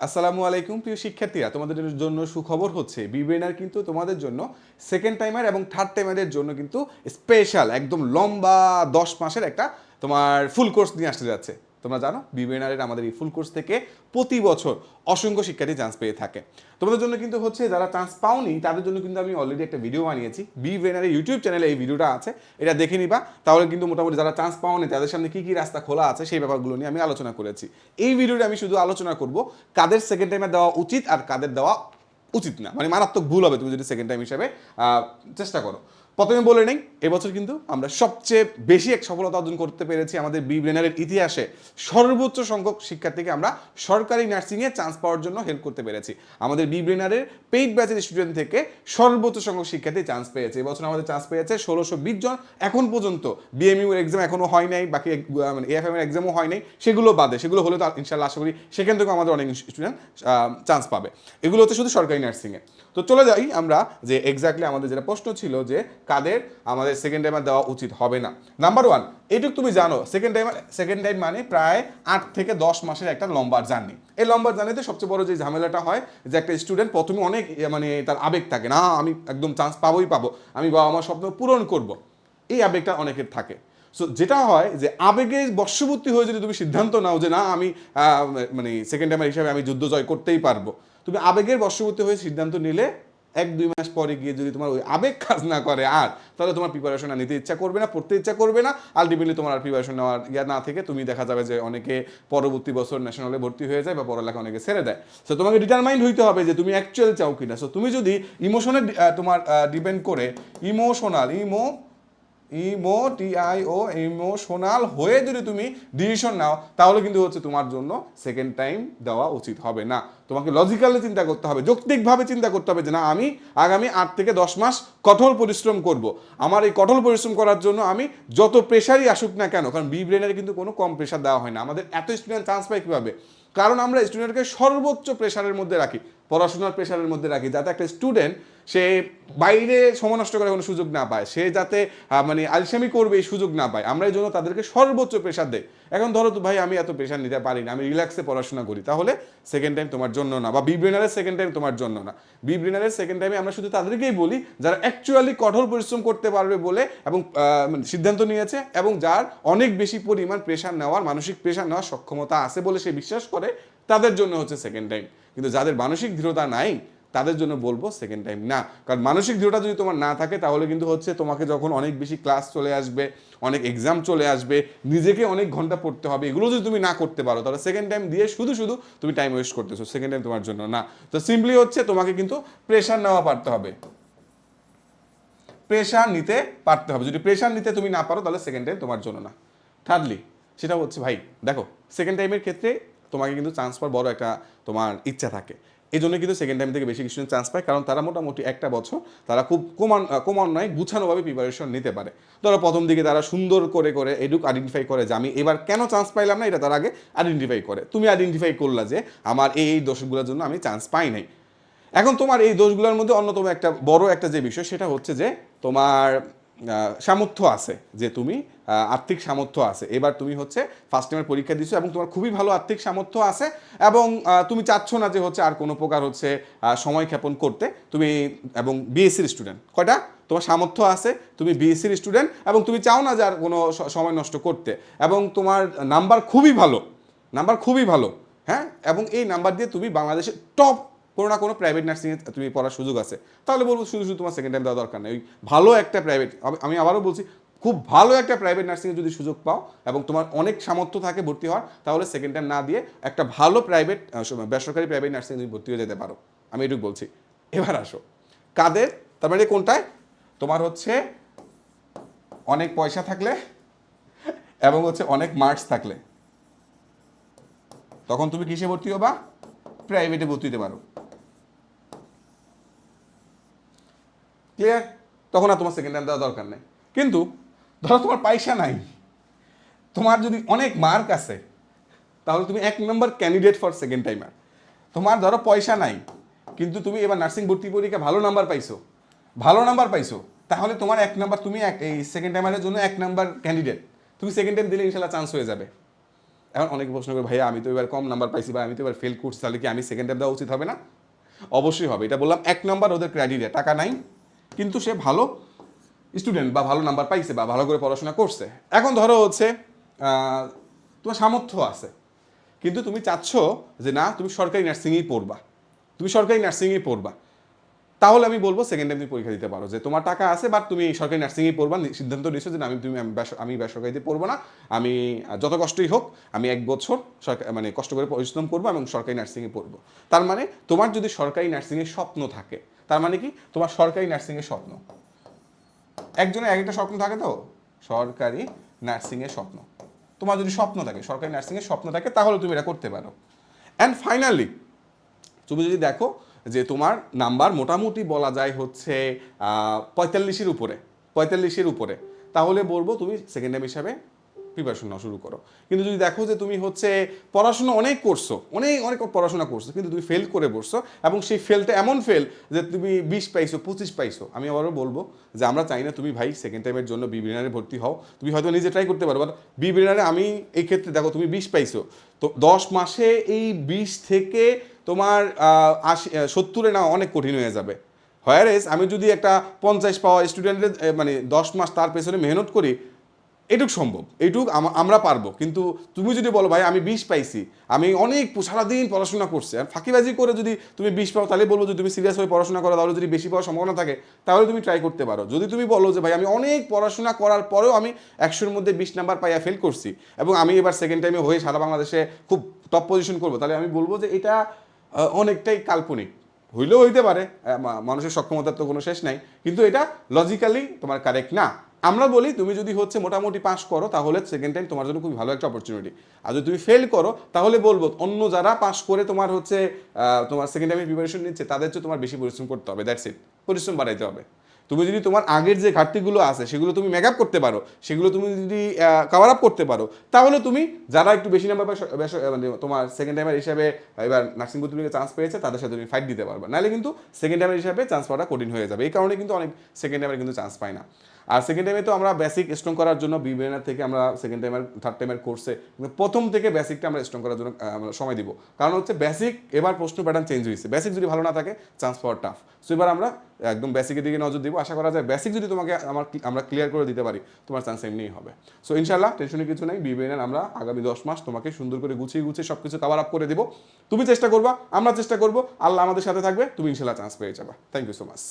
আসসালামু আলাইকুম, প্রিয় শিক্ষার্থীরা। তোমাদের জন্য সুখবর হচ্ছে বিবেনার কিন্তু তোমাদের জন্য সেকেন্ড টাইমার এবং থার্ড টাইমারের জন্য কিন্তু স্পেশাল একদম লম্বা দশ মাসের একটা তোমার ফুল কোর্স নিয়ে আসতে যাচ্ছে। তোমরা জানো বিবেনারের আমাদের এই ফুল কোর্স থেকে প্রতি বছর অসংখ্য শিক্ষার্থী চান্স পেয়ে থাকে। তোমাদের জন্য কিন্তু হচ্ছে যারা চান্স পাওনি, তাদের জন্য কিন্তু আমি অলরেডি একটা ভিডিও বানিয়েছি। বি ভেনারের ইউটিউব চ্যানেলে এই ভিডিওটা আছে, এটা দেখে নিবা। তাহলে কিন্তু মোটামুটি যারা চান্স পাওনি, তাদের সামনে কি কি রাস্তা খোলা আছে, সেই ব্যাপারগুলো নিয়ে আমি আলোচনা করেছি। এই ভিডিওটা আমি শুধু আলোচনা করব, কাদের সেকেন্ড টাইমে দেওয়া উচিত আর কাদের দেওয়া উচিত না। মানে মারাত্মক ভুল হবে, তুমি যদি সেকেন্ড টাইম হিসাবে চেষ্টা করো। প্রথমে বলে নেই, এবছর কিন্তু আমরা সবচেয়ে বেশি এক সফলতা অর্জন করতে পেরেছি আমাদের বি ব্রেনারের ইতিহাসে। সর্বোচ্চ সংখ্যক শিক্ষার্থীকে আমরা সরকারি নার্সিংয়ে চান্স পাওয়ার জন্য হেল্প করতে পেরেছি। আমাদের বি ব্রেনারের পেইড ব্যাচের স্টুডেন্ট থেকে সর্বোচ্চ সংখ্যক শিক্ষার্থী চান্স পেয়েছে। এবছর আমাদের চান্স পেয়েছে ষোলোশো বিশ জন। এখন পর্যন্ত বিএমইউ এর এক্সাম এখনও হয় নাই, বাকি মানে এএফএম এর এক্সামও হয় নাই। সেগুলো বাদে, সেগুলো হলে তো ইনশাল্লাহ আশা করি সেখান থেকেও আমাদের অনেক স্টুডেন্ট চান্স পাবে। এগুলো হচ্ছে শুধু সরকারি নার্সিংয়ে। তো চলে যাই আমরা যে এক্স্যাক্টলি আমাদের যেটা প্রশ্ন ছিল যে কাদের? আমাদের সেকেন্ড টাইমার দেওয়া উচিত হবে না। নাম্বার ওয়ান এইটুকু তুমি জানো সেকেন্ড টাইম সেকেন্ড টাইম মানে প্রায় আট থেকে দশ মাসের একটা লম্বা জার্নি এই লম্বা জার্নিতে সবচেয়ে বড় যে ঝামেলাটা হয়, যে একটা স্টুডেন্ট প্রথমে অনেক মানে তার আবেগ থাকে, না, আমি একদম চান্স পাবোই পাবো, আমি বাবা আমার স্বপ্ন পূরণ করব। এই আবেগটা অনেকের থাকে। সো যেটা হয় যে আবেগে বর্ষবর্তী হয়ে যদি তুমি সিদ্ধান্ত নাও যে, না, আমি মানে সেকেন্ড টাইমার হিসাবে আমি যুদ্ধ জয় করতেই পারব, তুমি আবেগের বর্ষবর্তী হয়ে সিদ্ধান্ত নিলে এক, দুই মাস পরে গিয়ে যদি তোমার ওই আবেগ কাজ না করে আর, তাহলে তোমার প্রিপারেশন নিতে ইচ্ছা করবে না, পড়তে ইচ্ছা করবে না। আলটিমেটলি তোমার আর প্রিপারেশন নেওয়ার ইয়া না থেকে তুমি দেখা যাবে যে অনেকে পরবর্তী বছর ন্যাশনালে ভর্তি হয়ে যায় বা পড়ালেখা অনেকে ছেড়ে দেয়। সো তোমাকে ডিটারমাইন্ড হইতে হবে যে তুমি অ্যাকচুয়াল চাও কিনা। সো তুমি যদি ইমোশনে তোমার ডিপেন্ড করে emotional emo emo TIO emotional হয়ে যদি তুমি ডিসিশন নাও, তাহলে কিন্তু হচ্ছে তোমার জন্য সেকেন্ড টাইম দেওয়া উচিত হবে না। তোমাকে লজিক্যালি চিন্তা করতে হবে, যৌক্তিকভাবে চিন্তা করতে হবে যে না, আমি আগামী আট থেকে দশ মাস কঠোর পরিশ্রম করব। আমার এই কঠোর পরিশ্রম করার জন্য আমি যত প্রেশারই আসুক না কেন, কারণ বি ব্রেনের কিন্তু কোনো কম প্রেশার দেওয়া হয় না। আমাদের এত স্টুডেন্ট চান্স পায় কীভাবে? কারণ আমরা স্টুডেন্টকে সর্বোচ্চ প্রেশারের মধ্যে রাখি, পড়াশোনার প্রেশারের মধ্যে রাখি, যাতে একটা স্টুডেন্ট সে বাইরে সময় নষ্ট করার কোনো সুযোগ না পায়, সে যাতে মানে আলসামি করবে এই সুযোগ না পায়। আমরা এই জন্য তাদেরকে সর্বোচ্চ প্রেশার দেই। এখন ধরো তো ভাই, আমি এত প্রেশার নিতে পারি না, আমি রিল্যাক্সে পড়াশোনা করি, তাহলে সেকেন্ড টাইম তোমার জন্য না, বা বিব্রেনারের সেকেন্ড টাইম তোমার জন্য না। বিব্রেনারের সেকেন্ড টাইমে আমরা শুধু তাদেরকেই বলি, যারা অ্যাকচুয়ালি কঠোর পরিশ্রম করতে পারবে বলে এবং মানে সিদ্ধান্ত নিয়েছে এবং যার অনেক বেশি পরিমাণ প্রেশার নেওয়ার, মানসিক প্রেশার নেওয়ার সক্ষমতা আছে বলে সে বিশ্বাস করে, তাদের জন্য হচ্ছে সেকেন্ড টাইম কিন্তু যাদের মানসিক দৃঢ়তা নাই তাদের জন্য বলব সেকেন্ড টাইম না, কারণ মানসিক দৃঢ়তা যদি তোমার না থাকে, তাহলে কিন্তু হচ্ছে তোমাকে যখন অনেক বেশি ক্লাস চলে আসবে, অনেক এক্সাম চলে আসবে, নিজেকে অনেক ঘণ্টা পড়তে হবে, এগুলো যদি তুমি না করতে পারো, তাহলে সেকেন্ড টাইম দিয়ে শুধু শুধু তুমি টাইম ওয়েস্ট করতেছো সেকেন্ড টাইম তোমার জন্য না। তো সিম্পলি হচ্ছে তোমাকে কিন্তু প্রেশার নেওয়া পারতে হবে। প্রেশার নিতে পারতে হবে। যদি প্রেশার নিতে তুমি না পারো, তাহলে সেকেন্ড টাইম তোমার জন্য না। থার্ডলি সেটা হচ্ছে, ভাই, দেখো সেকেন্ড টাইমের ক্ষেত্রে তোমাকে কিন্তু চান্স পাওয়ার বড় একটা তোমার ইচ্ছা থাকে। এই জন্য কিন্তু সেকেন্ড টাইম থেকে বেশি কিছু চান্স পায়। কারণ তারা মোটামুটি একটা বছর তারা খুব কমান কমান নয় গুছানোভাবে প্রিপারেশন নিতে পারে। ধরো প্রথম দিকে তারা সুন্দর করে করে এডুক আইডেন্টিফাই করে যে, আমি এবার কেন চান্স পাইলাম না? এটা তার আগে আইডেন্টিফাই করে। তুমি আইডেন্টিফাই করলা যে, আমার এই এই দোষগুলোর জন্য আমি চান্স পাই নাই। এখন তোমার এই দোষগুলোর মধ্যে অন্যতম একটা বড় একটা যে বিষয়, সেটা হচ্ছে যে তোমার সামর্থ্য আছে যে তুমি আর্থিক সামর্থ্য আছে। এবার তুমি হচ্ছে ফার্স্ট টাইমের পরীক্ষা দিছো এবং তোমার খুবই ভালো আর্থিক সামর্থ্য আছে এবং তুমি চাচ্ছ না যে হচ্ছে আর কোনো প্রকার হচ্ছে সময় ক্ষেপণ করতে। তুমি এবং বিএসসির স্টুডেন্ট কয়টা? তোমার সামর্থ্য আছে, তুমি বিএসসির স্টুডেন্ট এবং তুমি চাও না যে আর কোনো সময় নষ্ট করতে। এবং তোমার নাম্বার খুবই ভালো নাম্বার খুবই ভালো হ্যাঁ? এবং এই নাম্বার দিয়ে তুমি বাংলাদেশের টপ কোনো না কোনো প্রাইভেট নার্সিংয়ে তুমি পড়ার সুযোগ আছে। তাহলে বলব শুধু শুধু তোমার সেকেন্ড টাইম দেওয়া দরকার নেই। ওই ভালো একটা প্রাইভেট আমি আবারও বলছি, খুব ভালো একটা প্রাইভেট নার্সিংয়ে যদি সুযোগ পাও এবং তোমার অনেক সামর্থ্য থাকে ভর্তি হওয়ার, তাহলে সেকেন্ড টাইম না দিয়ে একটা ভালো প্রাইভেট বেসরকারি প্রাইভেট নার্সিং তুমি ভর্তি হয়ে যেতে পারো। আমি এটুকু বলছি। এবার আসো। কাদের? তার মানে কোনটায়? তোমার হচ্ছে অনেক পয়সা থাকলে এবং হচ্ছে অনেক মার্কস থাকলে। তখন তুমি কিসে ভর্তি হবা? প্রাইভেটে ভর্তি হতে পারো। ক্লিয়ার তখন আর তোমার সেকেন্ড টাইম দেওয়া দরকার নেই। কিন্তু ধরো তোমার পয়সা নাই, তোমার যদি অনেক মার্ক আছে, তাহলে তুমি এক নম্বর ক্যান্ডিডেট ফর সেকেন্ড টাইমার তোমার ধরো পয়সা নাই, কিন্তু তুমি এবার নার্সিং ভর্তি পরীক্ষা ভালো নাম্বার পাইছো, ভালো নাম্বার পাইছো, তাহলে তোমার এক নাম্বার তুমি এক, এই সেকেন্ড টাইমারের জন্য এক নাম্বার ক্যান্ডিডেট তুমি সেকেন্ড টাইম দিলে ইনশাল্লাহ চান্স হয়ে যাবে। এখন অনেকে প্রশ্ন করে, ভাইয়া, আমি তো এবার কম নাম্বার পাইছি বা আমি তো এবার ফেল করছি, তাহলে কি আমি সেকেন্ড টাইম দেওয়া উচিত হবে না? অবশ্যই হবে। এটা বললাম, এক নম্বর ওদের ক্রাইটেরিয়া টাকা নাই কিন্তু সে ভালো স্টুডেন্ট বা ভালো নাম্বার পাইছে বা ভালো করে পড়াশোনা করছে। এখন ধরো হচ্ছে তোমার সামর্থ্য আছে। কিন্তু তুমি চাচ্ছ যে না, তুমি সরকারি নার্সিংয়েই পড়বা। তুমি সরকারি নার্সিংয়েই পড়বা। তাহলে আমি বলব সেকেন্ড টাইম তুমি পরীক্ষা দিতে পারো যে তোমার টাকা আছে বাট তুমি সরকারি নার্সিংয়েই পড়বা সিদ্ধান্ত নিচ্ছ যে আমি তুমি, আমি বেসরকারিতে পড়ব না। আমি যত কষ্টই হোক, আমি এক বছর সরকার মানে কষ্ট করে পরিশ্রম করব এবং সরকারি নার্সিংয়ে পড়ব। তার মানে তোমার যদি সরকারি নার্সিংয়ের স্বপ্ন থাকে তার মানে কি? তোমার সরকারি নার্সিংয়ের স্বপ্ন। একজনের এক একটা স্বপ্ন থাকে তো? সরকারি নার্সিংয়ের স্বপ্ন। তোমার যদি স্বপ্ন থাকে, সরকারি নার্সিংয়ের স্বপ্ন থাকে, তাহলে তুমি এটা করতে পারো। অ্যান্ড ফাইনালি তুমি যদি দেখো যে তোমার নাম্বার মোটামুটি বলা যায় হচ্ছে পঁয়তাল্লিশের উপরে পঁয়তাল্লিশের উপরে, তাহলে বলব তুমি সেকেন্ড টাইম হিসাবে প্রিপারেশন নেওয়া শুরু করো। কিন্তু যদি দেখো যে তুমি হচ্ছে পড়াশোনা অনেক করছ, অনেক অনেক পড়াশোনা করছ, কিন্তু তুমি ফেল করে বসছো, এবং সেই ফেলটা এমন ফেল যে তুমি বিশ পাইছো, পঁচিশ পাইছো, আমি আবারও বলব যে আমরা চাই না তুমি ভাই সেকেন্ড টাইমের জন্য বিবিনারে ভর্তি হও। তুমি হয়তো নিজে ট্রাই করতে পারো বাট বিবিনারে আমি এই ক্ষেত্রে দেখো তুমি বিশ পাইছো। তো দশ মাসে এই বিশ থেকে তোমার আশি সত্তরে না অনেক কঠিন হয়ে যাবে। হোয়ারেস আমি যদি একটা পঞ্চাশ পাওয়া স্টুডেন্টের মানে দশ মাস তার পেছনে মেহনত করি এটুক সম্ভব এইটুক আমরা পারব। কিন্তু তুমি যদি বলো, ভাই, আমি বিষ পাইছি, আমি অনেক সারাদিন পড়াশোনা করছি, আর ফাঁকিবাজি করে যদি তুমি বিষ পাও, তাহলে বলব যে তুমি সিরিয়াস হয়ে পড়াশোনা করো, তাহলে যদি বেশি পাওয়ার সম্ভাবনা থাকে, তাহলে তুমি ট্রাই করতে পারো। যদি তুমি বলো যে, ভাই, আমি অনেক পড়াশোনা করার পরেও আমি একশোর মধ্যে বিশ নাম্বার পাইয়া ফেল করছি এবং আমি এবার সেকেন্ড টাইমে হয়ে সারা বাংলাদেশে খুব টপ পজিশন করব, তাহলে আমি বলব যে এটা অনেকটাই কাল্পনিক। হইলেও হইতে পারে মানুষের সক্ষমতার তো কোনো শেষ নাই, কিন্তু এটা লজিক্যালি তোমার কারেক্ট না। আমরা বলি তুমি যদি হচ্ছে মোটামুটি পাস করো, তাহলে সেকেন্ড টাইম তোমার জন্য খুব ভালো একটা অপরচুনিটি আর যদি তুমি ফেল করো, তাহলে বলব অন্য যারা পাস করে তোমার হচ্ছে তোমার সেকেন্ড টাইমের প্রিপারেশন নিচ্ছে, তাদের চেয়ে তোমার বেশি পরিশ্রম করতে হবে দ্যাটস ইট পরিশ্রম বাড়াইতে হবে। তুমি যদি তোমার আগের যে ঘাটতিগুলো আছে, সেগুলো তুমি মেকআপ করতে পারো, সেগুলো তুমি যদি কভার আপ করতে পারো, তাহলে তুমি যারা একটু বেশি নাম্বার মানে তোমার সেকেন্ড টাইমের হিসাবে এবার নার্সিং ভর্তিকে চান্স পেয়েছে, তাদের সাথে তুমি ফাইট দিতে পারবে। নাহলে কিন্তু সেকেন্ড টাইমের হিসাবে চান্স পাওয়াটা কঠিন হয়ে যাবে। এই কারণে কিন্তু অনেক সেকেন্ড টাইমের কিন্তু চান্স পায় না। আর সেকেন্ড টাইমে তো আমরা বেসিক স্ট্রং করার জন্য বিবেনার থেকে আমরা সেকেন্ড টাইমের থার্ড টাইমের কোর্সে প্রথম থেকে বেসিকটা আমরা স্ট্রং করার জন্য আমরা সময় দিব। কারণ হচ্ছে বেসিক এবার প্রশ্ন প্যাটার্ন চেঞ্জ হয়েছে বেসিক যদি ভালো না থাকে চান্স পাওয়ার টাফ সো এবার আমরা একদম বেসিকের দিকে নজর দিব। আশা করা যায় বেসিক যদি তোমাকে আমার আমরা ক্লিয়ার করে দিতে পারি, তোমার চান্স এমনিই হবে। সো ইনশাল্লাহ টেনশনের কিছু নেই। বিবেনের আমরা আগামী দশ মাস তোমাকে সুন্দর করে গুছিয়ে গুছিয়ে সব কিছু কাভার আপ করে দিব। তুমি চেষ্টা করবা, আমরা চেষ্টা করব। আল্লাহ আমাদের সাথে থাকবে, তুমি ইনশাল্লাহ চান্স পেয়ে যাবা। Thank you so much